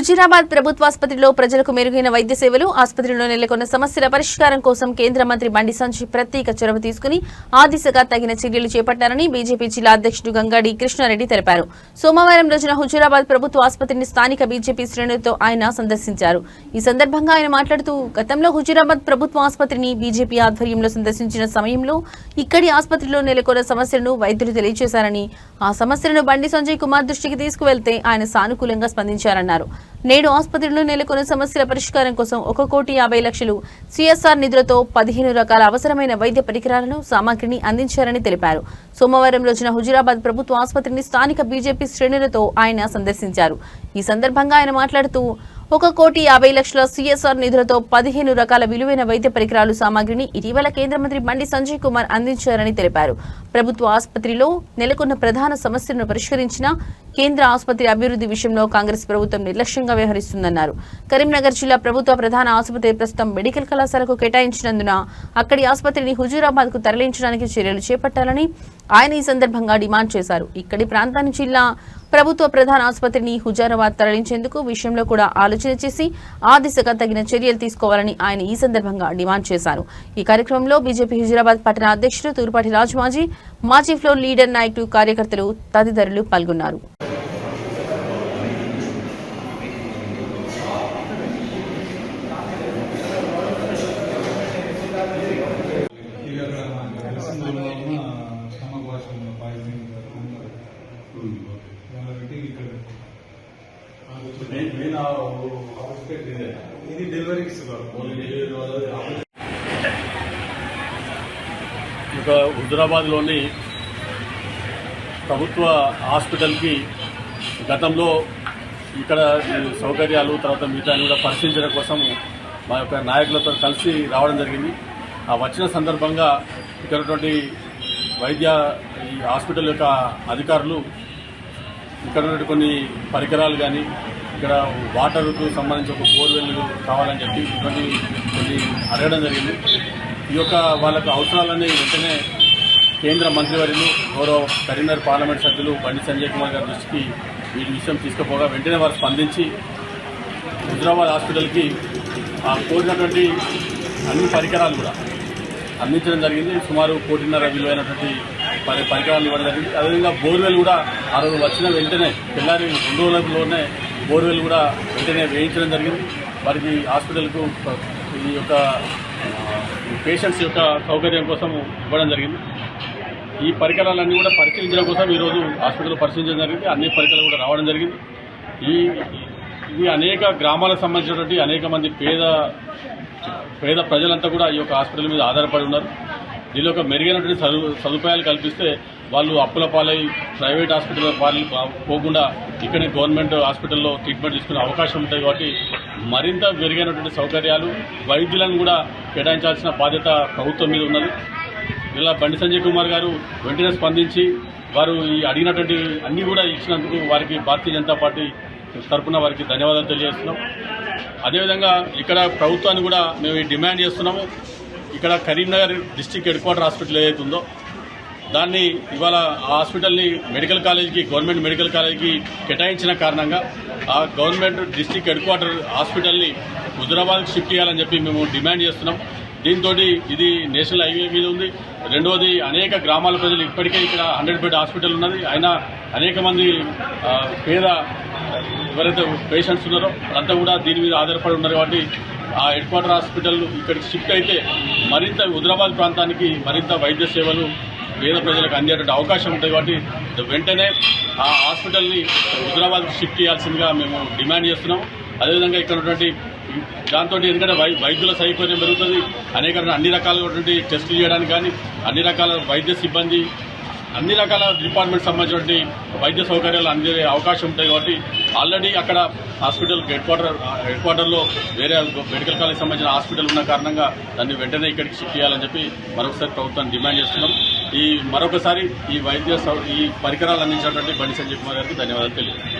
హుజీరాబాద్ ప్రభుత్వాసుపత్రిలో ప్రజలకు మెరుగైన వైద్య సేవలు ఆసుపత్రిలో నెలకొన్న సమస్యల పరిష్కారం కోసం కేంద్ర మంత్రి బండి సంచి ప్రత్యేక చొరవ తీసుకుని ఆ దిశగా తగిన చర్యలు చేపట్టారని బీజేపీ జిల్లా అధ్యక్షుడు గంగాడి కృష్ణారెడ్డి తెలిపారు. సోమవారం రోజున హుజూరాబాద్ ప్రభుత్వ ఆసుపత్రిని స్థానిక బీజేపీ శ్రేణులతో ఆయన సందర్శించారు. ఈ సందర్భంగా ఆయన మాట్లాడుతూ గతంలో హుజూరాబాద్ ప్రభుత్వ ఆసుపత్రిని బీజేపీ ఆధ్వర్యంలో సందర్శించిన సమయంలో ఇక్కడి ఆసుపత్రిలో నెలకొన్న సమస్యలను వైద్యులు తెలియజేశారని ఆ సమస్యలను బండి సంజయ్ కుమార్ దృష్టికి తీసుకువెళ్తే ఆయన సానుకూలంగా స్పందించారన్నారు. నేడు ఆసుపత్రిలో నెలకొన్న సమస్యల పరిష్కారం కోసం ఒక కోటి యాభై లక్షలు సిఎస్ఆర్ నిధులతో పదిహేను రకాల అవసరమైన వైద్య పరికరాలను సామాగ్రిని అందించారని తెలిపారు. సోమవారం రోజున హుజురాబాద్ ప్రభుత్వ ఆసుపత్రిని స్థానిక బీజేపీ శ్రేణులతో ఆయన సందర్శించారు. ఈ సందర్భంగా ఆయన మాట్లాడుతూ ఒక కోటి యాభై లక్షల సిఎస్ఆర్ నిధులతో పదిహేను రకాల విలువైన వైద్య పరికరాలు సామాగ్రిని ఇటీవల కేంద్ర మంత్రి బండి సంజయ్ కుమార్ అందించారని తెలిపారు. ప్రభుత్వ ఆసుపత్రిలో నెలకొన్న ప్రధాన సమస్యలను పరిష్కరించిన కేంద్ర ఆసుపత్రి అభివృద్ధి విషయంలో కాంగ్రెస్ ప్రభుత్వం నిర్లక్ష్యంగా వ్యవహరిస్తుందన్నారు. కరీంనగర్ జిల్లా ప్రభుత్వ ప్రధాన ఆసుపత్రి ప్రస్తుతం మెడికల్ కళాశాలకు కేటాయించినందున అక్కడి ఆసుపత్రిని హుజూరాబాద్కు తరలించడానికి చర్యలు చేపట్టాలని ఆయన ఈ సందర్భంగా డిమాండ్ చేశారు. ఇక్కడి ప్రాంతాన్ని జిల్లా ప్రభుత్వ ప్రధాన ఆసుపత్రిని హుజారాబాద్ తరలించేందుకు విషయంలో కూడా ఆలోచన చేసి ఆ దిశగా తగిన చర్యలు తీసుకోవాలని ఆయన ఈ సందర్భంగా డిమాండ్ చేశారు. ఈ కార్యక్రమంలో బీజేపీ హుజూరాబాద్ పట్టణ అధ్యక్షుడు తూర్పాటి రాజు మాజీ మాజీ ఫ్లోర్ లీడర్ నాయకులు కార్యకర్తలు తదితరులు పాల్గొన్నారు ఇది అక్కడ ఇస్తున్నారు ఉన్న స్టమక్ వాష్ పాయిజనింగ్ దానిలో పెట్టి ఇక్కడ ఇది డెలివరీకి ఇక హుజురాబాద్లోని ప్రభుత్వ హాస్పిటల్కి గతంలో ఇక్కడ సౌకర్యాలు తర్వాత మిగతా కూడా పరిశీలించడం కోసం మా యొక్క నాయకులతో కలిసి రావడం జరిగింది. ఆ వచ్చిన సందర్భంగా ఇక్కడటువంటి వైద్య ఈ హాస్పిటల్ యొక్క అధికారులు ఇక్కడ కొన్ని పరికరాలు కానీ ఇక్కడ వాటర్కు సంబంధించి ఒక బోర్వెల్ కావాలని చెప్పి ఇటువంటి కొన్ని అడగడం జరిగింది. ఈ యొక్క వాళ్ళకు అవసరాలని వెంటనే కేంద్ర మంత్రివర్యులు గౌరవ కరీంనగర్ పార్లమెంట్ సభ్యులు బండి సంజయ్ కుమార్ గారి దృష్టికి వీటి విషయం తీసుకుపోగా వెంటనే వారు స్పందించి హుజరాబాద్ హాస్పిటల్కి ఆ కోరినటువంటి అన్ని పరికరాలు కూడా అందించడం జరిగింది. సుమారు కోటిన్నర విలువైనటువంటి పరి పరికరాలు ఇవ్వడం జరిగింది. అదేవిధంగా బోర్వెల్ కూడా ఆ రోజు వచ్చిన వెంటనే పిల్లారి రెండు రోజులలోనే బోర్వెల్ కూడా వెంటనే వేయించడం జరిగింది. వారికి హాస్పిటల్కు ఈ యొక్క పేషెంట్స్ యొక్క సౌకర్యం కోసం ఇవ్వడం జరిగింది. ఈ పరికరాలన్నీ కూడా పరిశీలించడం కోసం ఈరోజు హాస్పిటల్ పరిశీలించడం జరిగింది. అన్ని పరికరాలు కూడా రావడం జరిగింది. ఈ ఇది అనేక గ్రామాలకు సంబంధించినటువంటి అనేక మంది పేద పేద ప్రజలంతా కూడా ఈ యొక్క హాస్పిటల్ మీద ఆధారపడి ఉన్నారు. దీనిలో ఒక మెరుగైనటువంటి సదు సదుపాయాలు కల్పిస్తే వాళ్ళు అప్పుల పాలై ప్రైవేట్ హాస్పిటల్ పాలి పోకుండా ఇక్కడే గవర్నమెంట్ హాస్పిటల్లో ట్రీట్మెంట్ తీసుకునే అవకాశం ఉంటాయి కాబట్టి మరింత మెరుగైనటువంటి సౌకర్యాలు వైద్యులను కూడా కేటాయించాల్సిన బాధ్యత ప్రభుత్వం మీద ఉన్నది. ఇలా బండి సంజయ్ కుమార్ గారు వెంటనే స్పందించి వారు ఈ అడిగినటువంటి అన్నీ కూడా ఇచ్చినందుకు వారికి భారతీయ జనతా పార్టీ తరఫున వారికి ధన్యవాదాలు తెలియజేస్తున్నాం. అదేవిధంగా ఇక్కడ ప్రభుత్వాన్ని కూడా మేము డిమాండ్ చేస్తున్నాము. ఇక్కడ Karimnagar district head quarter hospital ఏదైతే ఉందో దాన్ని ఇవాళ ఆ హాస్పిటల్ని మెడికల్ కాలేజీకి గవర్నమెంట్ మెడికల్ కాలేజీకి కేటాయించిన కారణంగా ఆ గవర్నమెంట్ డిస్టిక్ హెడ్ క్వార్టర్ హాస్పిటల్ని హుజరాబాద్కి షిఫ్ట్ చేయాలని చెప్పి మేము డిమాండ్ చేస్తున్నాం. దీంతో ఇది నేషనల్ హైవే మీద ఉంది. రెండవది అనేక గ్రామాల ప్రజలు ఇప్పటికే ఇక్కడ హండ్రెడ్ బెడ్ హాస్పిటల్ ఉన్నది. అయినా అనేక మంది పేద ఎవరైతే పేషెంట్స్ ఉన్నారో వాళ్ళంతా కూడా దీని మీద ఆధారపడి ఉన్నారు కాబట్టి ఆ హెడ్ క్వార్టర్ హాస్పిటల్ ఇక్కడికి షిఫ్ట్ అయితే మరింత హుదరాబాద్ ప్రాంతానికి మరింత వైద్య సేవలు పేద ప్రజలకు అందేటువంటి అవకాశం ఉంటుంది కాబట్టి వెంటనే ఆ హాస్పిటల్ని హుజరాబాద్కి షిఫ్ట్ చేయాల్సిందిగా మేము డిమాండ్ చేస్తున్నాం. అదేవిధంగా ఇక్కడ ఉన్నటువంటి దాంతో ఎందుకంటే వై వైద్యుల సౌకర్యం పెరుగుతుంది. అనేక అన్ని రకాలైనటువంటి టెస్టులు చేయడానికి కానీ అన్ని రకాల వైద్య సిబ్బంది అన్ని రకాల డిపార్ట్మెంట్ సంబంధించినటువంటి వైద్య సౌకర్యాలు అందే అవకాశం ఉంటాయి కాబట్టి ఆల్రెడీ అక్కడ హాస్పిటల్ హెడ్ క్వార్టర్ హెడ్ క్వార్టర్లో వేరే మెడికల్ కాలేజ్ సంబంధించిన హాస్పిటల్ ఉన్న కారణంగా దాన్ని వెంటనే ఇక్కడికి షిఫ్ట్ చేయాలని చెప్పి మరొకసారి ప్రభుత్వాన్ని డిమాండ్ చేస్తున్నాం. ఈ మరొకసారి ఈ వైద్య సౌ ఈ పరికరాలు అందించినటువంటి బండి సంజయ్ కుమార్ గారికి ధన్యవాదాలు తెలియజేస్తున్నాం.